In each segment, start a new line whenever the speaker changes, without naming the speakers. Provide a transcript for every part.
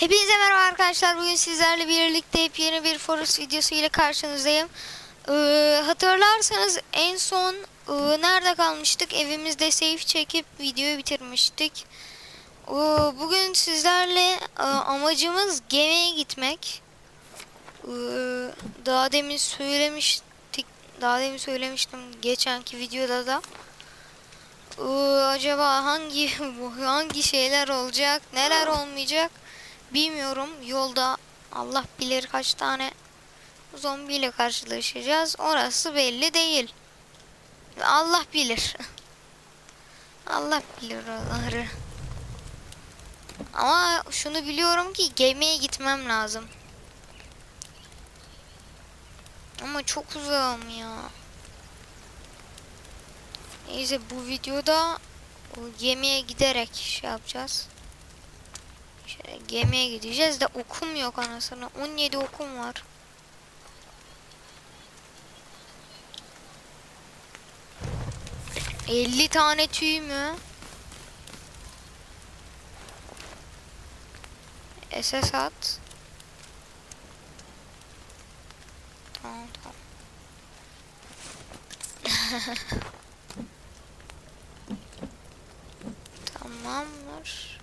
Hepinize merhaba arkadaşlar. Bugün sizlerle birlikte yeni bir Forest videosu ile karşınızdayım. Ee, hatırlarsanız en son e, nerede kalmıştık? Evimizde save çekip videoyu bitirmiştik. Ee, bugün sizlerle e, amacımız gemiye gitmek. Ee, daha demin söylemiştik. Daha demin söylemiştim geçenki videoda da. Ee, acaba hangi hangi şeyler olacak, neler olmayacak bilmiyorum. Yolda Allah bilir kaç tane zombiyle karşılaşacağız. Orası belli değil. Allah bilir. Allah bilir oraları. Ama şunu biliyorum ki gemiye gitmem lazım. Ama çok uzağım ya. Neyse bu videoda o gemiye giderek şey yapacağız. Gemiye gideceğiz de okum yok anasını. 17 okum var. Elli tane tüy mü? SS at. Tamam tamam. Tamamdır.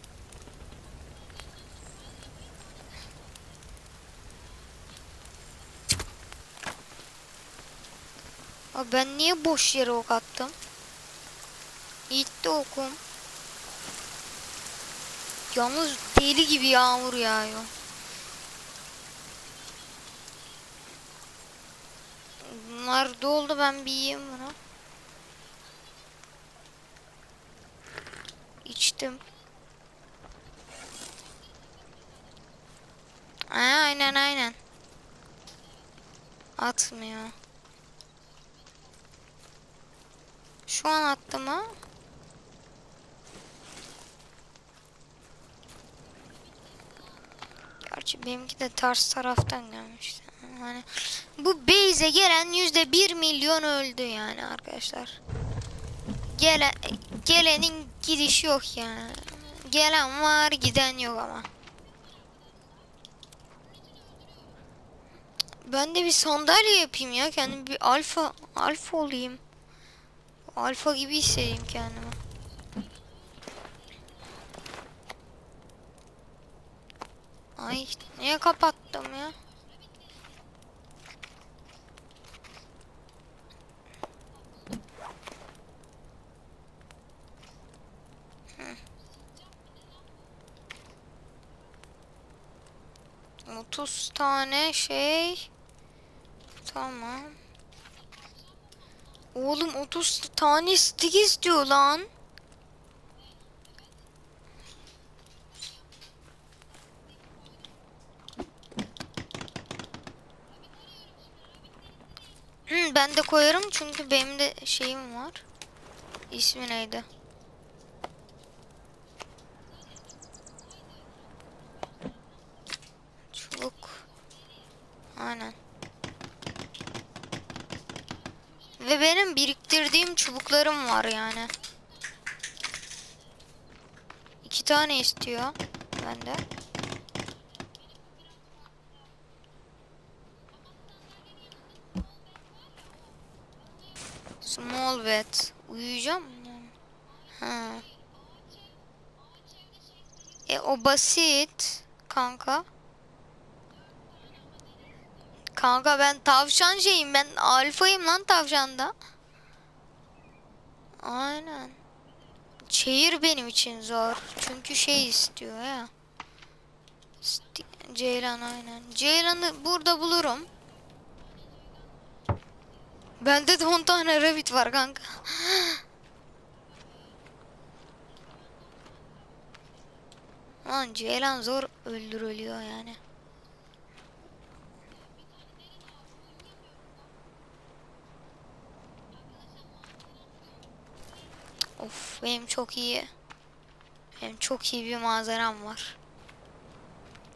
Abi ben niye boş yere ok attım? Gitti okum. Yalnız deli gibi yağmur yağıyor. Bunlar doldu ben bir yiyeyim bunu. İçtim. Aa, aynen aynen. Atmıyor. Şu an attı mı? Gerçi benimki de ters taraftan gelmişti. Hani bu base'e gelen yüzde bir milyon öldü yani arkadaşlar. Gelen gelenin gidiş yok yani. Gelen var, giden yok ama. Ben de bir sandalye yapayım ya. Kendim bir alfa alfa olayım. Alfa gibi hissedeyim kendimi. Ay niye kapattım ya? 30 tane şey. Tamam. Oğlum 30 tane stick istiyor lan. Hı, ben de koyarım çünkü benim de şeyim var. İsmi neydi? Çubuk. Aynen. Ve benim biriktirdiğim çubuklarım var yani. İki tane istiyor. Bende. Small bed. Uyuyacağım mı? Ha. E o basit kanka. Kanka ben tavşan şeyim ben alfayım lan tavşanda. Aynen. Şehir benim için zor. Çünkü şey istiyor ya. Ceylan aynen. Ceylan'ı burada bulurum. Bende de 10 tane rabbit var kanka. Lan Ceylan zor öldürülüyor yani. Benim çok iyi. Benim çok iyi bir manzaram var.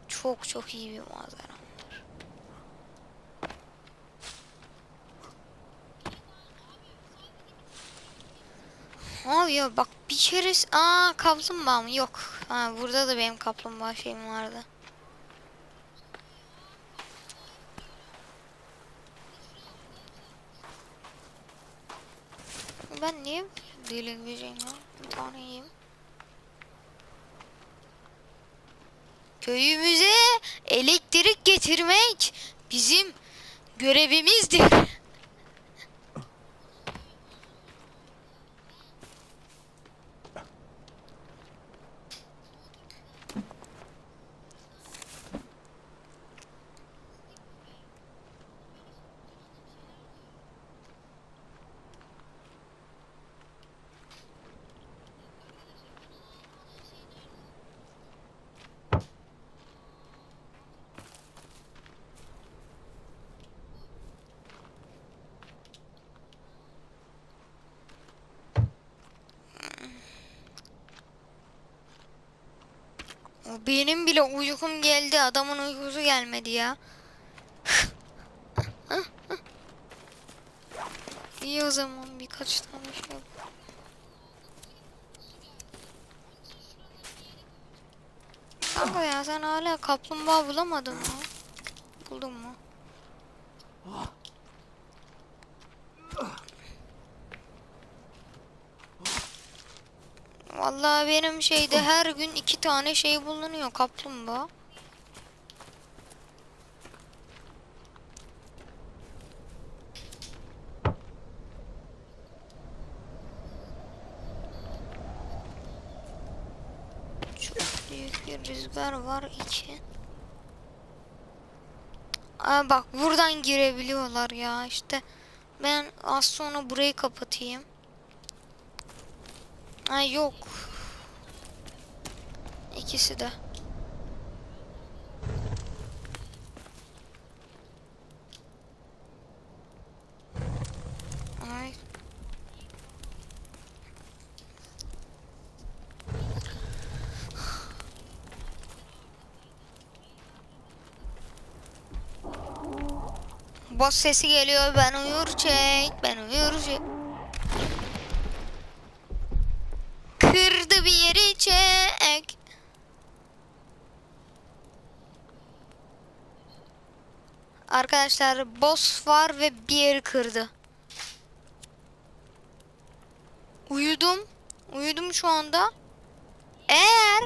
Çok çok iyi bir manzaram var. Abi ya bak bir kere aa kaplumbağa mı yok. Ha burada da benim kaplumbağa şeyim vardı. Ben deli gibiyim ya? Bir tane. Köyümüze elektrik getirmek bizim görevimizdir. Benim bile uykum geldi. Adamın uykusu gelmedi ya. İyi o zaman birkaç tane şey yap. Kanka ya sen hala kaplumbağa bulamadın mı? Buldun mu? Vallahi benim şeyde her gün iki tane şey bulunuyor kaplumbağa. Çok büyük bir rüzgar var iki. Aa bak buradan girebiliyorlar ya işte. Ben az sonra burayı kapatayım. Ay yok. İkisi de. Ay. Boss sesi geliyor. Ben uyur çek. Ben uyur çek. Kırdı bir yeri çek. Arkadaşlar boss var ve bir yeri kırdı. Uyudum. Uyudum şu anda. Eğer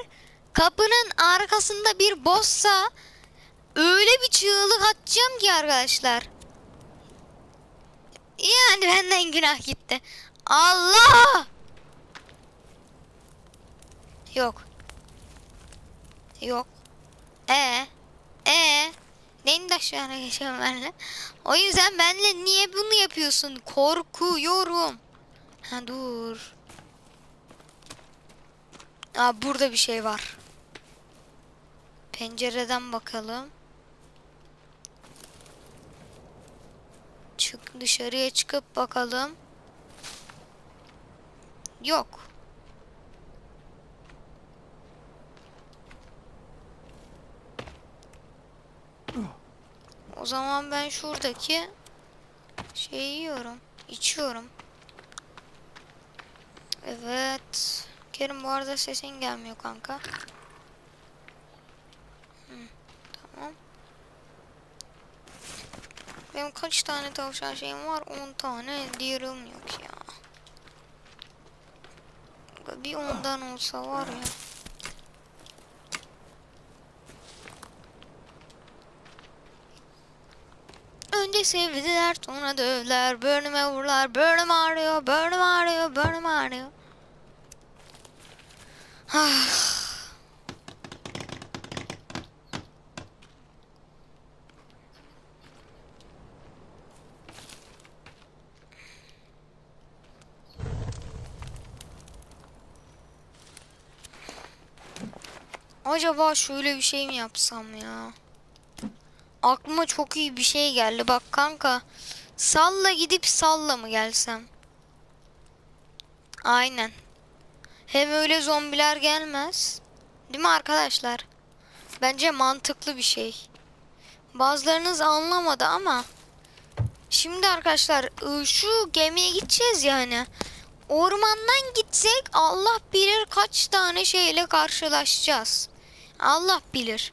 kapının arkasında bir bossa öyle bir çığlık atacağım ki arkadaşlar. Yani benden günah gitti. Allah! Yok. Yok. E e Neyin aşağına geçiyorum benimle? O yüzden benle niye bunu yapıyorsun? Korkuyorum. Ha dur. Aa burada bir şey var. Pencereden bakalım. Çık dışarıya çıkıp bakalım. Yok. O zaman ben şuradaki şeyi yiyorum. içiyorum. Evet. Kerim bu arada sesin gelmiyor kanka. Hı, tamam. Benim kaç tane tavşan şeyim var? 10 tane diyorum yok ya. Bir ondan olsa var ya. Önce sevdiler sonra dövdüler. Burnuma vururlar. Burnum ağrıyor. Burnum ağrıyor. Burnum ağrıyor. Ah. Acaba şöyle bir şey mi yapsam ya? Aklıma çok iyi bir şey geldi. Bak kanka. Salla gidip salla mı gelsem? Aynen. Hem öyle zombiler gelmez. Değil mi arkadaşlar? Bence mantıklı bir şey. Bazılarınız anlamadı ama şimdi arkadaşlar ıı, şu gemiye gideceğiz yani. Ormandan gitsek Allah bilir kaç tane şeyle karşılaşacağız. Allah bilir.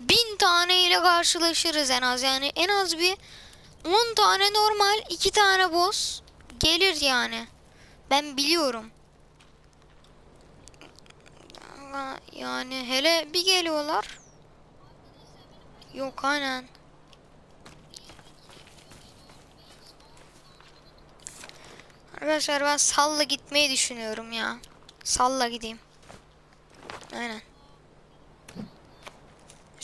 Bin tane ile karşılaşırız en az yani en az bir 10 tane normal 2 tane boss gelir yani. Ben biliyorum. Yani hele bir geliyorlar. Yok aynen. Arkadaşlar ben salla gitmeyi düşünüyorum ya. Salla gideyim. Aynen.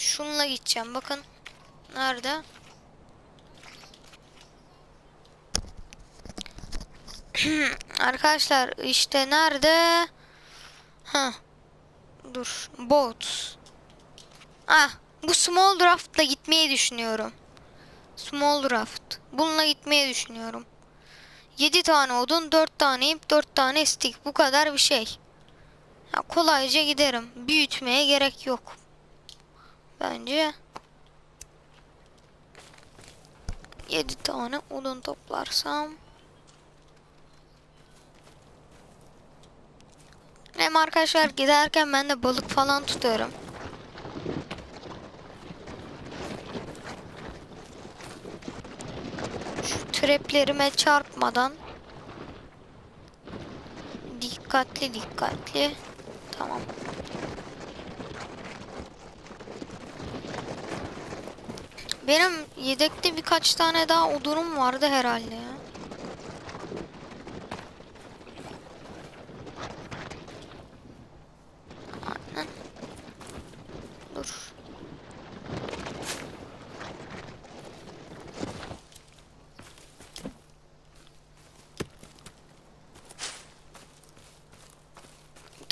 Şunla gideceğim. Bakın. Nerede? Arkadaşlar işte nerede? Ha. Dur. Boat. Ah, bu small draft'la gitmeyi düşünüyorum. Small draft. Bununla gitmeyi düşünüyorum. 7 tane odun, 4 tane ip, 4 tane stick. Bu kadar bir şey. Ya kolayca giderim. Büyütmeye gerek yok. Bence 7 tane odun toplarsam Hem arkadaşlar giderken ben de balık falan tutuyorum. Şu traplerime çarpmadan dikkatli dikkatli tamam. Benim yedekte birkaç tane daha odunum vardı herhalde ya.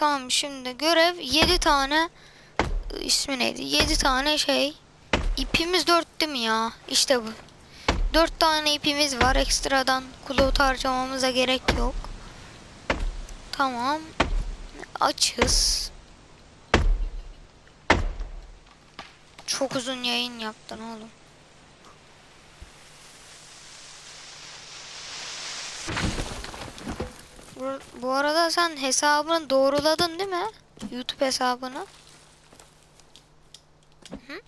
Tamam şimdi görev 7 tane ismi neydi? 7 tane şey. İpimiz 4 değil mi ya? İşte bu. 4 tane ipimiz var. Ekstradan kulot harcamamıza gerek yok. Tamam. Açız. Çok uzun yayın yaptın oğlum. Bu arada sen hesabını doğruladın değil mi? YouTube hesabını. Hı?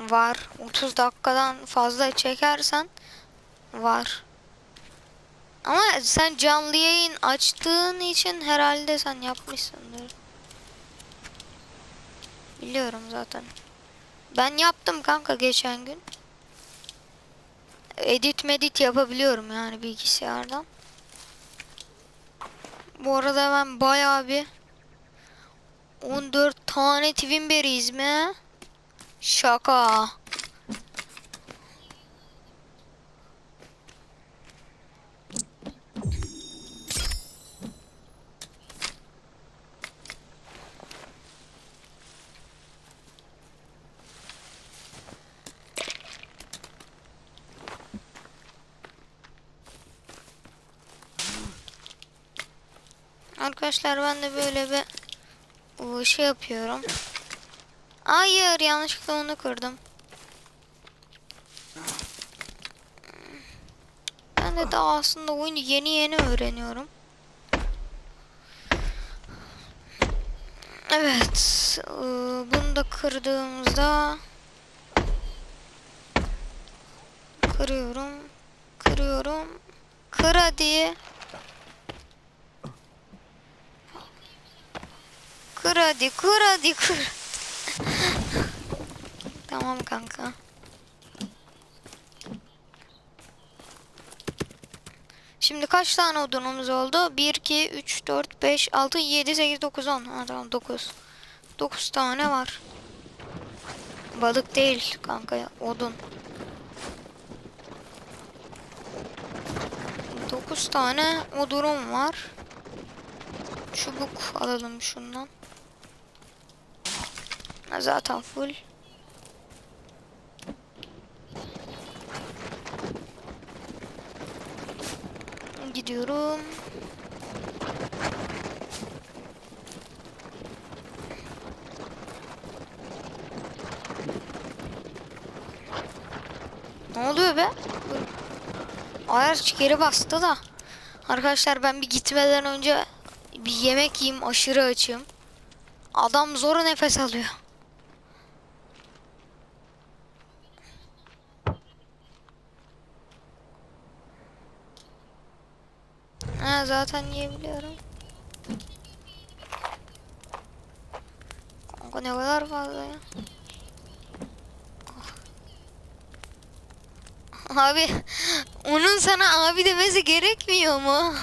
Var. 30 dakikadan fazla çekersen var. Ama sen canlı yayın açtığın için herhalde sen yapmışsındır. Biliyorum zaten. Ben yaptım kanka geçen gün. Edit medit yapabiliyorum yani bilgisayardan. Bu arada ben bayağı bir 14 tane Twin Berries mi? Şaka. Arkadaşlar ben de böyle bir o, şey yapıyorum. Hayır yanlışlıkla onu kırdım. Ben de daha aslında oyunu yeni yeni öğreniyorum. Evet. e, Bunu da kırdığımızda kırıyorum. Kırıyorum. Kır hadi. Kır hadi, kır. tamam kanka. Şimdi kaç tane odunumuz oldu? 1, 2, 3, 4, 5, 6, 7, 8, 9, 10. Ha tamam 9. 9 tane var. Balık değil kanka ya, odun. 9 tane odunum var. Çubuk alalım şundan. Zaten full. Gidiyorum. Ne oluyor be? Ayar geri bastı da. Arkadaşlar ben bir gitmeden önce bir yemek yiyeyim aşırı açım. Adam zor nefes alıyor. Ha zaten yiyebiliyorum. Kanka ne kadar fazla ya. Abi onun sana abi demesi gerekmiyor mu?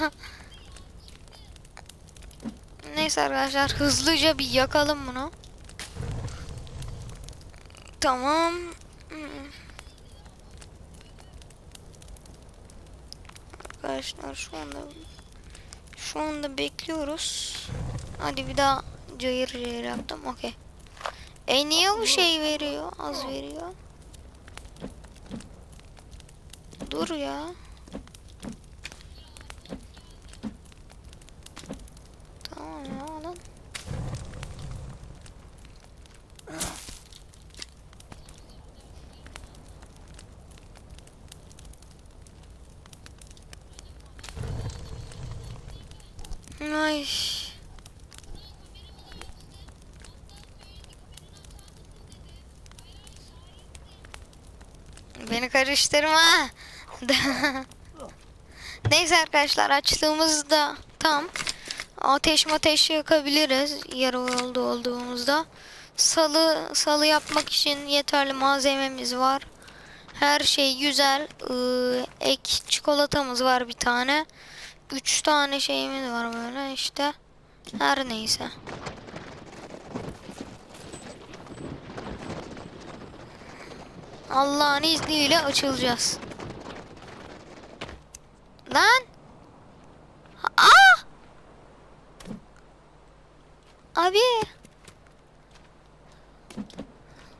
Neyse arkadaşlar hızlıca bir yakalım bunu. Tamam. Arkadaşlar şu anda şu anda bekliyoruz. Hadi bir daha cayır cayır yaptım. Okey. E niye bu şey veriyor? Az veriyor. Dur ya. Tamam ya lan. Ay. Beni karıştırma. Neyse arkadaşlar açtığımızda tam ateş ateş yakabiliriz yarı yolda olduğumuzda. Salı salı yapmak için yeterli malzememiz var. Her şey güzel. Ee, ek çikolatamız var bir tane. Üç tane şeyimiz var böyle işte. Her neyse. Allah'ın izniyle açılacağız. Lan! Aa! Abi!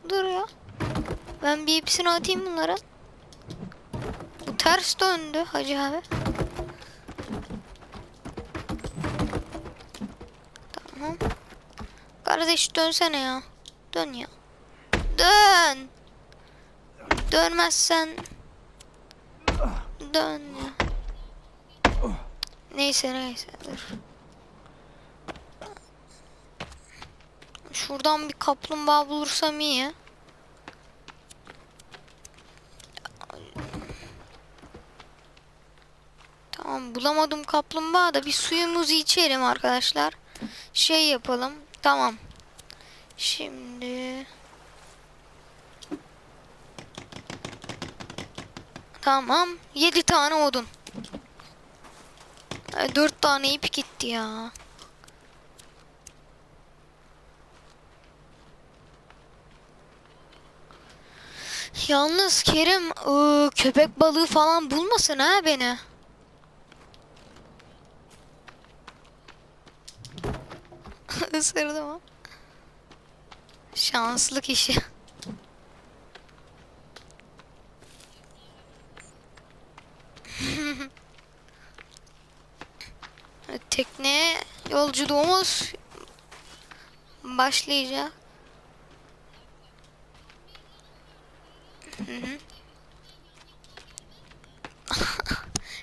Dur ya. Ben bir hepsini atayım bunların. Bu ters döndü Hacı abi. Tamam. Kardeş dönsene ya. Dön ya. Dön. Dönmezsen dön ya. Neyse neyse dur. Şuradan bir kaplumbağa bulursam iyi. Tamam bulamadım kaplumbağa da bir suyumuzu içelim arkadaşlar. Şey yapalım. Tamam. Şimdi Tamam. 7 tane odun. 4 tane ip gitti ya. Yalnız Kerim ıı, köpek balığı falan bulmasın ha beni. Isırdı mı? Şanslı kişi. Tekne yolculuğumuz başlayacak.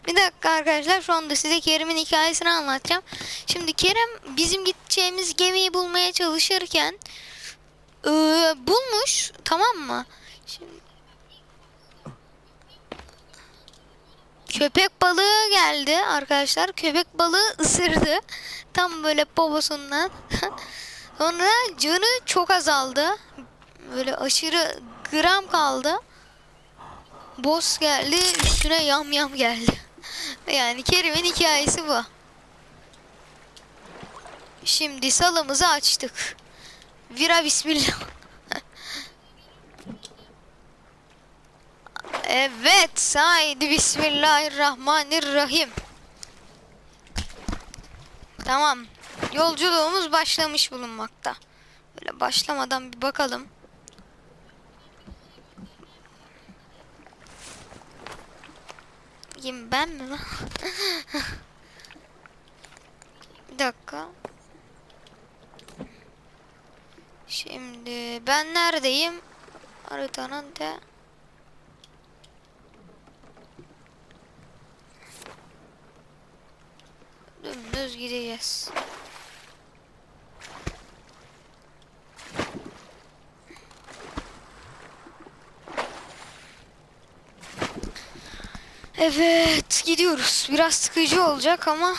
Bir dakika arkadaşlar şu anda size Kerim'in hikayesini anlatacağım. Şimdi Kerem bizim gideceğimiz gemiyi bulmaya çalışırken ıı, bulmuş tamam mı? Şimdi köpek balığı geldi arkadaşlar. Köpek balığı ısırdı. Tam böyle poposundan. Sonra canı çok azaldı. Böyle aşırı gram kaldı. Boss geldi üstüne yam yam geldi. Yani Kerim'in hikayesi bu. Şimdi salımızı açtık. Vira bismillah. evet, haydi bismillahirrahmanirrahim. Tamam. Yolculuğumuz başlamış bulunmakta. Böyle başlamadan bir bakalım. Kim ben mi lan? bir dakika. Şimdi ben neredeyim? Haritanın de. Dümdüz gideceğiz. Evet gidiyoruz. Biraz sıkıcı olacak ama.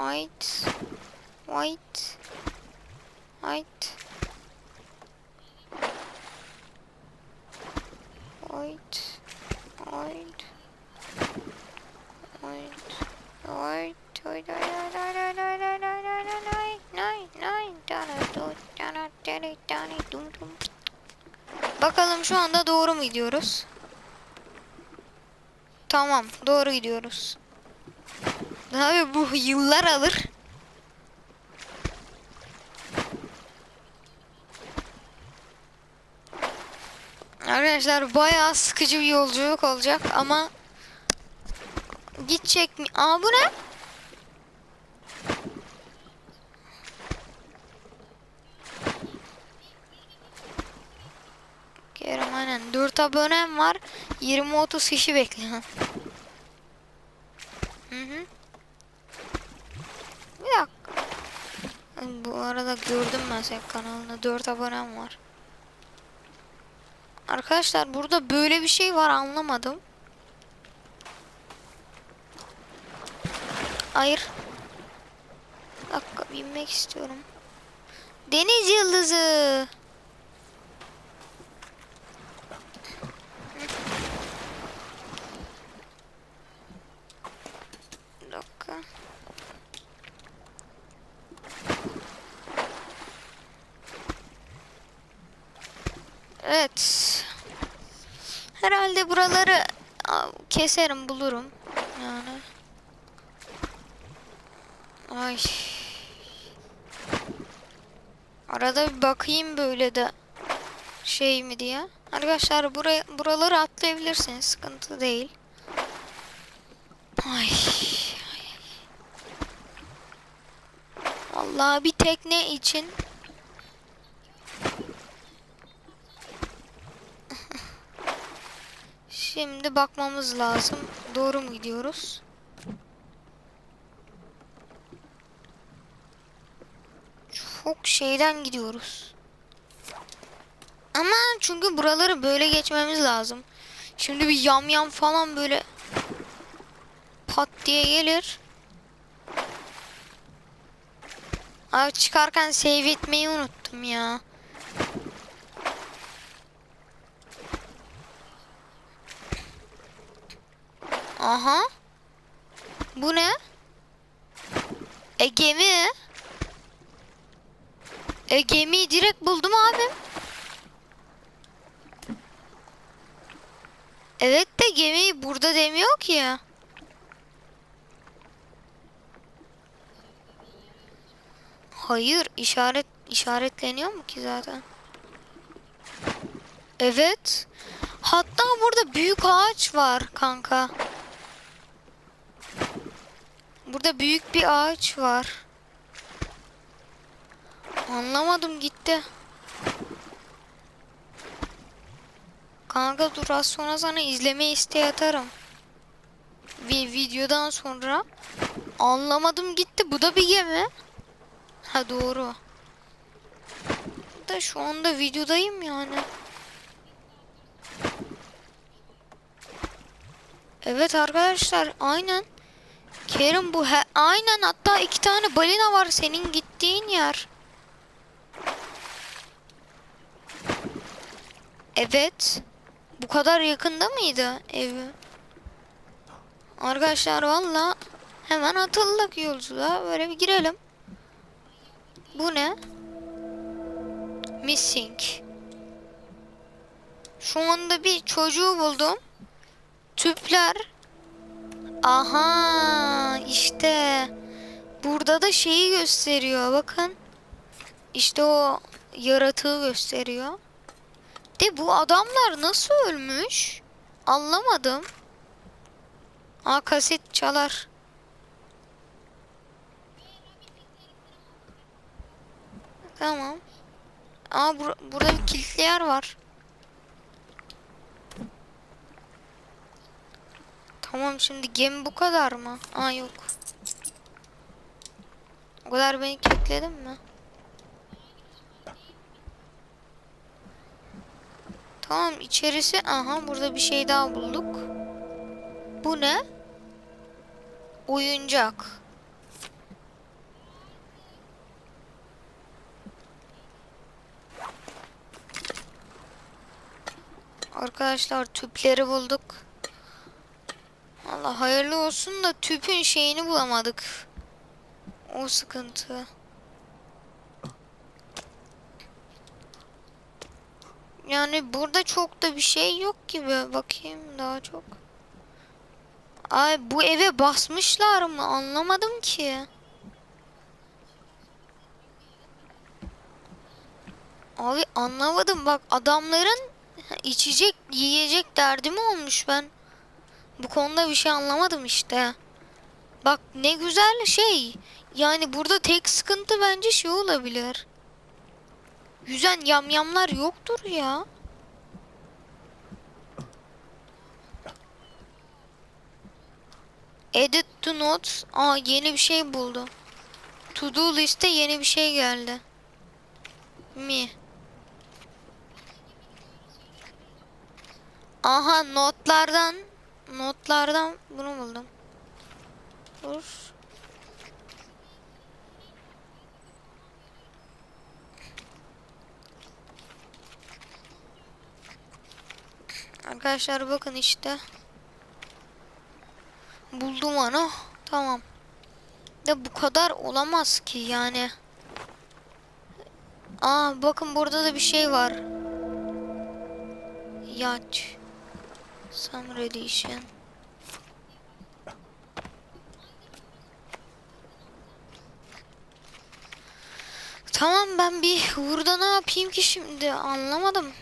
Right. Right. Right. Right. Right. Right. Bakalım şu anda doğru mu gidiyoruz? Tamam, doğru gidiyoruz. Abi bu yıllar alır. Arkadaşlar bayağı sıkıcı bir yolculuk olacak ama gidecek mi? Aa bu ne? Kerem aynen 4 abonem var 20-30 kişi bekliyor. Hı hı. Bir dakika. Bu arada gördüm ben senin kanalında 4 abonem var. Arkadaşlar burada böyle bir şey var anlamadım. Hayır. Bir dakika binmek istiyorum. Deniz yıldızı. Bir dakika. Evet. Herhalde buraları keserim bulurum. Yani. Ay. Arada bir bakayım böyle de şey mi diye. Arkadaşlar buraya buraları atlayabilirsiniz. Sıkıntı değil. Ay. Vallahi bir tekne için Şimdi bakmamız lazım. Doğru mu gidiyoruz? Çok şeyden gidiyoruz. Ama çünkü buraları böyle geçmemiz lazım. Şimdi bir yam yam falan böyle pat diye gelir. Abi çıkarken save etmeyi unuttum ya. Aha. Bu ne? E gemi. E gemiyi direkt buldum abi. Evet de gemiyi burada demiyor ki. Hayır işaret işaretleniyor mu ki zaten? Evet. Hatta burada büyük ağaç var kanka. Burada büyük bir ağaç var. Anlamadım gitti. Kanka dur az sonra sana izleme isteği atarım. Bir videodan sonra anlamadım gitti. Bu da bir gemi. Ha doğru. Da şu anda videodayım yani. Evet arkadaşlar aynen. Kerim bu he aynen hatta iki tane balina var senin gittiğin yer. Evet. Bu kadar yakında mıydı evi? Arkadaşlar valla hemen atıldık yolculuğa. Böyle bir girelim. Bu ne? Missing. Şu anda bir çocuğu buldum. Tüpler. Aha işte. Burada da şeyi gösteriyor bakın. İşte o yaratığı gösteriyor. De bu adamlar nasıl ölmüş? Anlamadım. Aa kaset çalar. Tamam. Aa bur burada bir kilitli yer var. Tamam şimdi gemi bu kadar mı? Aa yok. O kadar beni kilitledin mi? Tamam içerisi aha burada bir şey daha bulduk. Bu ne? Oyuncak. Arkadaşlar tüpleri bulduk. Allah hayırlı olsun da tüpün şeyini bulamadık. O sıkıntı. Yani burada çok da bir şey yok gibi. Bakayım daha çok. Ay bu eve basmışlar mı? Anlamadım ki. Abi anlamadım bak adamların içecek yiyecek derdi mi olmuş ben. Bu konuda bir şey anlamadım işte. Bak ne güzel şey. Yani burada tek sıkıntı bence şey olabilir. Yüzen yamyamlar yoktur ya. Edit to notes. Aa yeni bir şey buldum. To do liste yeni bir şey geldi. Mi? Aha notlardan notlardan bunu buldum. Dur. Arkadaşlar bakın işte. Buldum onu. Tamam. De bu kadar olamaz ki yani. Aa bakın burada da bir şey var. Yacht. Summer Edition. Tamam ben bir burada ne yapayım ki şimdi anlamadım.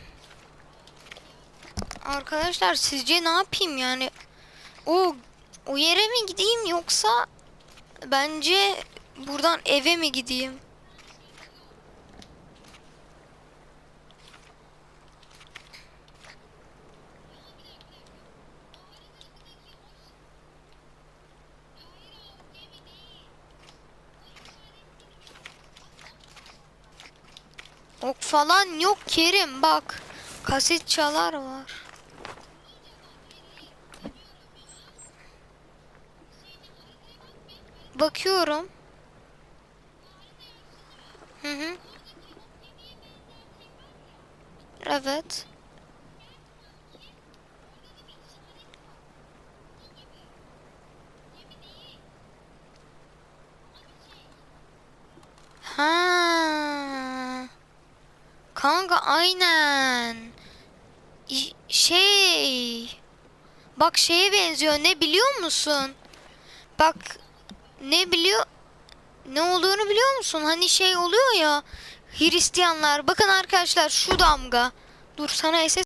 Arkadaşlar sizce ne yapayım yani? O o yere mi gideyim yoksa bence buradan eve mi gideyim? Ok falan yok Kerim bak. Kaset çalar var. Bakıyorum. Hı hı. Evet. Ha. Kanka aynen. İ- Şey. Bak şeye benziyor. Ne biliyor musun? Bak ne biliyor ne olduğunu biliyor musun? Hani şey oluyor ya Hristiyanlar. Bakın arkadaşlar şu damga. Dur sana SS